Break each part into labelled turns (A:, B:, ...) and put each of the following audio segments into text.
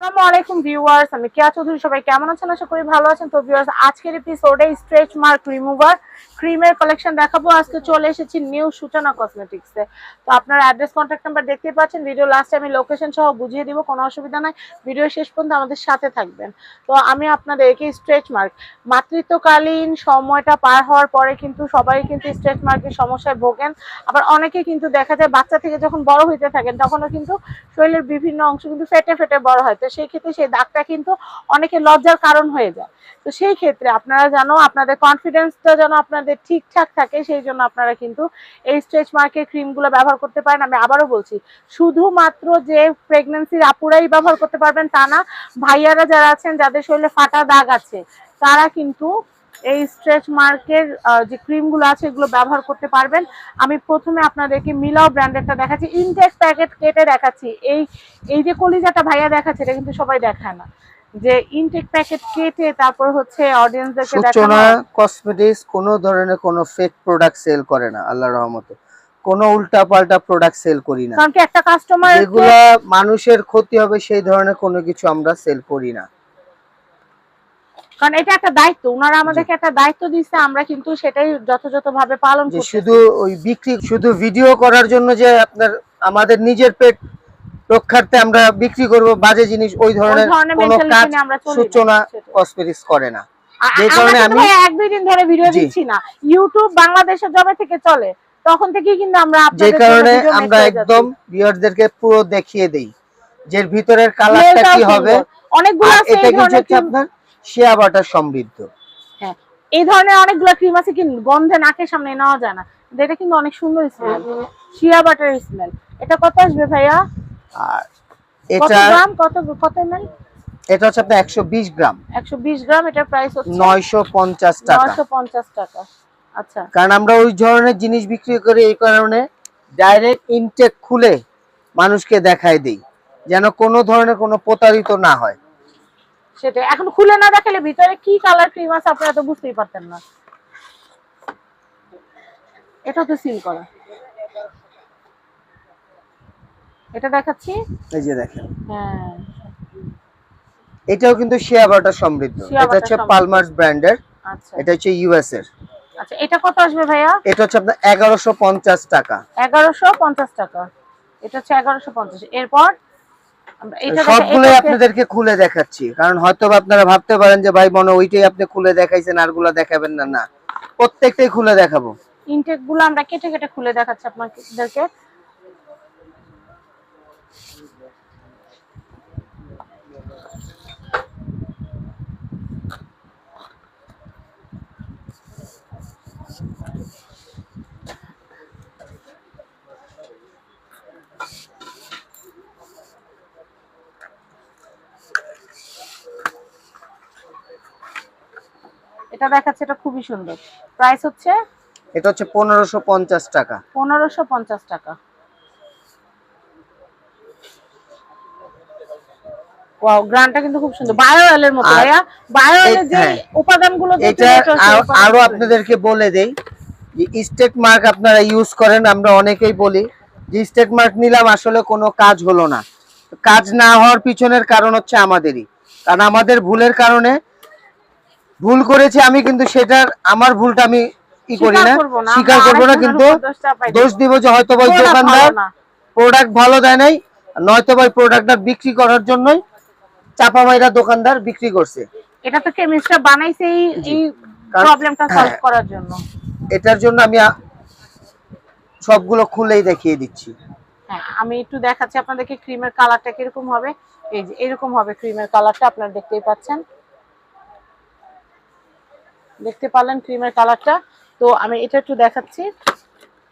A: তো আমি আমাদের সাথে থাকবেন। তো আমি আপনাদেরকে স্ট্রেচ মার্ক মাতৃত্বকালীন সময়টা পার হওয়ার পরে কিন্তু সবাই কিন্তু স্ট্রেচ মার্কের সমস্যায় ভোগেন। আবার অনেকে কিন্তু দেখা যায়, বাচ্চা থেকে যখন বড় হইতে থাকেন, তখনও কিন্তু শরীরের বিভিন্ন অংশ কিন্তু ফেটে ফেটে বড় হয়। সেই ক্ষেত্রে সেই দাগটা কিন্তু অনেকে লজ্জার কারণ হয়ে যায়। তো সেই ক্ষেত্রে আপনারা জানো আপনাদের কনফিডেন্সটা যেন আপনাদের ঠিকঠাক থাকে, সেই জন্য আপনারা কিন্তু এই স্ট্রেচ মার্কের ক্রিমগুলো ব্যবহার করতে পারেন। আমি আবারও বলছি, শুধুমাত্র যে প্রেগনেন্সির আপুরাই ব্যবহার করতে পারবেন তা না, ভাইয়ারা যারা আছেন, যাদের শরীরে ফাটা দাগ আছে, তারা কিন্তু এই স্ট্রেচ মার্কের যে ক্রিমগুলো আছে এগুলো ব্যবহার করতে পারবেন। আমি প্রথমে আপনাদেরকে মিলাও ব্র্যান্ডেরটা দেখাচ্ছি। ইনটেক প্যাকেট কেটে দেখাচ্ছি। এই এই যে কলিজাটা ভাইয়া দেখাচ্ছে এটা কিন্তু সবাই দেখায় না। যে ইনটেক প্যাকেট কেটে তারপর হচ্ছে অডিয়েন্সদেরকে
B: সূচনা কসমেটিক্স কোনো ধরনের কোনো ফেক প্রোডাক্ট সেল করে না আল্লাহর রহমতে। কোনো উল্টা পাল্টা প্রোডাক্ট সেল করি না।
A: কারণ কি একটা কাস্টমার
B: যেগুলা মানুষের ক্ষতি হবে সেই ধরনের কোনো কিছু আমরা সেল করি না।
A: কারণ এটা একটা দায়িত্ব ওনারা আমাদেরকে একটা দায়িত্ব দিচ্ছে আমরা কিন্তু সেটাই যথাযথভাবে পালন করছি
B: শুধু ওই বিক্রি শুধু ভিডিও করার জন্য যে আপনার আমাদের নিজের পেট রক্ষার্থে আমরা বিক্রি করব বাজে জিনিস ওই ধরনের কোনো কাজ। সূচনা কসমেটিক্স করে না যে কারণে আমি-
A: এক দুই দিন ধরে ভিডিও। দিচ্ছি না ইউটিউব বাংলাদেশে জবে থেকে চলে তখন থেকেই কিন্তু আমরা
B: যে কারণে আমরা একদম। ভিউয়ারদেরকে পুরো দেখিয়ে দেই যে ভিতরের কালারটা কি হবে।
A: অনেকগুলো আছে
B: এটা কিন্তু আপনার শিয়া বাটার সমৃদ্ধ।
A: হ্যাঁ এই ধরনের অনেকগুলো ক্রিম আছে কি গন্ধে নাকের সামনে নেওয়া যায় না। এটা কিন্তু অনেক সুন্দর স্মেল শিয়া বাটার স্মেল এটা কত আসবে ভাইয়া?
B: আর
A: কত
B: এটা
A: গ্রাম? কত কত এমএল
B: এটা হচ্ছে আপনার একশো বিশ গ্রাম।
A: একশো বিশ গ্রাম এটার প্রাইস হচ্ছে
B: নয়শো পঞ্চাশ টাকা।
A: নয়শো পঞ্চাশ টাকা। আচ্ছা।
B: কারণ আমরা ওই ধরনের জিনিস বিক্রি করি এই কারণে ডাইরেক্ট ইনটেক খুলে মানুষকে দেখায় দিই যেন কোনো ধরনের কোনো প্রতারিত না হয়।
A: সেটা এখন খুলে না দেখালে ভিতরে কি কালার ক্রিম আছে আপনারা তো বুঝতেই পারতেন না। এটা তো সিল করা। এটা দেখাচ্ছি?
B: এই যে দেখেন।
A: হ্যাঁ।
B: এটাও কিন্তু শিয়া বাটার সমৃদ্ধ। এটা হচ্ছে পালমার্স ব্র্যান্ডের
A: আচ্ছা।
B: এটা হচ্ছে ইউএস এর।
A: আচ্ছা এটা কত আসবে ভাইয়া?
B: এটা হচ্ছে আপনার এগারোশো পঞ্চাশ টাকা।
A: এগারোশো পঞ্চাশ টাকা। এটা হচ্ছে এগারোশো পঞ্চাশ। এরপর?
B: সবগুলোই আপনাদেরকে খুলে দেখাচ্ছি। কারণ হয়তো আপনারা ভাবতে পারেন যে ভাই মনে ওইটাই আপনি খুলে দেখাইছেন আরগুলা দেখাবেন না। না প্রত্যেকটাই খুলে দেখাবো।
A: ইনটেকগুলো আমরা কেটে কেটে খুলে দেখাচ্ছি আপনাদেরকে। এটা দেখাচ্ছে এটা খুবই সুন্দর। প্রাইস হচ্ছে
B: এটা হচ্ছে পনেরোশো পঞ্চাশ টাকা।
A: পনেরোশো পঞ্চাশ টাকা। ওয়াও গ্রানটা কিন্তু খুব সুন্দর। বায়ো অয়েলের মতো ভাইয়া। বায়ো অয়েলের যে
B: হ্যাঁ।
A: উপাদানগুলো
B: এটা আরো- আরও আপনাদেরকে বলে দেই যে স্টেট মার্ক আপনারা ইউজ করেন আমরা অনেকেই বলি যে স্টেট মার্ক নিলাম আসলে কোনো কাজ হলো না। কাজ না হওয়ার পিছনের কারণ হচ্ছে আমাদেরই। কারণ আমাদের ভুলের কারণে ভুল করেছি আমি কিন্তু সেটার আমার ভুলটা আমি ই করি না। স্বীকার করব না কিন্তু দোষ দিব। যে হয়তো ভাই দোকানদার প্রোডাক্ট ভালো দেয় নাই নয়তো ভাই প্রোডাক্টটা বিক্রি করার জন্যই চাপা মাইরা দোকানদার বিক্রি করছে।
A: এটা তো কেমিস্টরা বানাইছে এই প্রবলেমটা সলভ
B: হ্যাঁ।
A: করার জন্য।
B: এটার জন্য আমি সবগুলো খুলেই দেখিয়ে দিচ্ছি।
A: হ্যাঁ আমি একটু দেখাচ্ছি আপনাদেরকে ক্রিমের কালারটা কীরকম হবে। এই যে এরকম হবে ক্রিমের কালারটা আপনারা দেখতেই পাচ্ছেন। দেখতে পারলেন ক্রিমের কালারটা। তো আমি এটা একটু দেখাচ্ছি।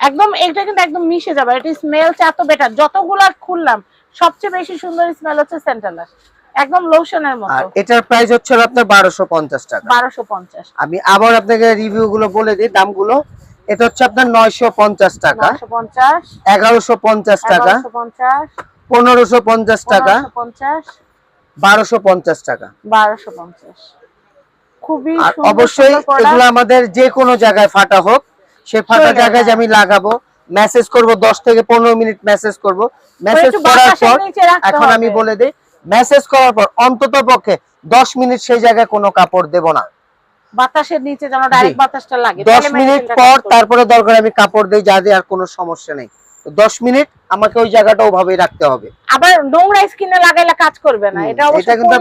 A: একদম এটা কিন্তু একদম মিশে যাবে। এটা স্মেলটা এত বেটার যতগুলা খুললাম সবচেয়ে বেশি সুন্দর স্মেল হচ্ছে সেন্টালার একদম লোশনের
B: আর
A: মতো।
B: এটার প্রাইস হচ্ছে আপনার বারোশো পঞ্চাশ টাকা।
A: বারোশো পঞ্চাশ।
B: আমি আবার আপনাকে রিভিউ গুলো বলে দিই দামগুলো। এটা হচ্ছে আপনার নয়শো পঞ্চাশ টাকা।
A: নশো পঞ্চাশ।
B: এগারোশো পঞ্চাশ টাকা।
A: এগারোশো পঞ্চাশ।
B: পনেরোশো পঞ্চাশ টাকা।
A: পনেরোশো পঞ্চাশ।
B: বারোশো পঞ্চাশ টাকা।
A: বারোশো পঞ্চাশ। খুবই
B: অবশ্যই এগুলো আমাদের যে কোনো জায়গায় ফাটা হোক সেই ফাটা জায়গায় যে আমি লাগাবো মেসেজ করব দশ থেকে পনেরো মিনিট মেসেজ করব। মেসেজ করার পর এখন আমি বলে দিই মেসেজ করার পর অন্তত পক্ষে দশ মিনিট সেই জায়গায় কোনো কাপড় দেব না।
A: বাতাসের নিচে যেন ডাইরেক্ট বাতাসটা লাগে
B: দশ
A: তাহলে
B: মিনিট পর তারপরে দরকার আমি কাপড় দিই যা দিয়ে আর কোনো সমস্যা নেই। দশ মিনিট আমাকে ওই জায়গাটা ওভাবে রাখতে হবে।
A: আবার নোংরা স্কিনে লাগাইলে কাজ করবে না। এটা
B: এটা কিন্তু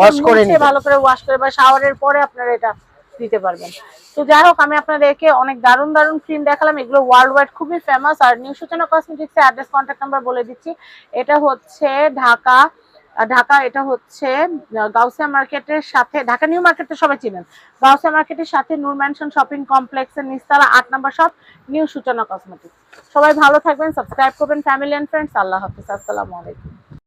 B: wash করে নিতে।
A: ভালো করে ওয়াশ করে বা শাওয়ারের পরে আপনারা এটা দিতে পারবেন। তো যাই হোক আমি আপনাদেরকে অনেক দারুণ দারুণ ক্রিম দেখালাম। এগুলো ওয়ার্ল্ড ওয়াইড খুবই ফেমাস আর নিউ সূচনা কসমেটিক্স এর অ্যাড্রেস কন্ট্যাক্ট নাম্বার বলে দিচ্ছি। এটা হচ্ছে ঢাকা ঢাকা, এটা হচ্ছে গাউসিয়া মার্কেটের সাথে, ঢাকা নিউ মার্কেট তো সবাই চিনেন। গাউসিয়া মার্কেটের সাথে নূর ম্যানশন শপিং কমপ্লেক্সের নিস্তারা, আট নম্বর শপ, নিউ সূচনা কসমেটিক্স। সবাই ভালো থাকবেন, সাবস্ক্রাইব করবেন, ফ্যামিলি অ্যান্ড ফ্রেন্ডস, আল্লাহ হাফিজ, আসসালামু আলাইকুম।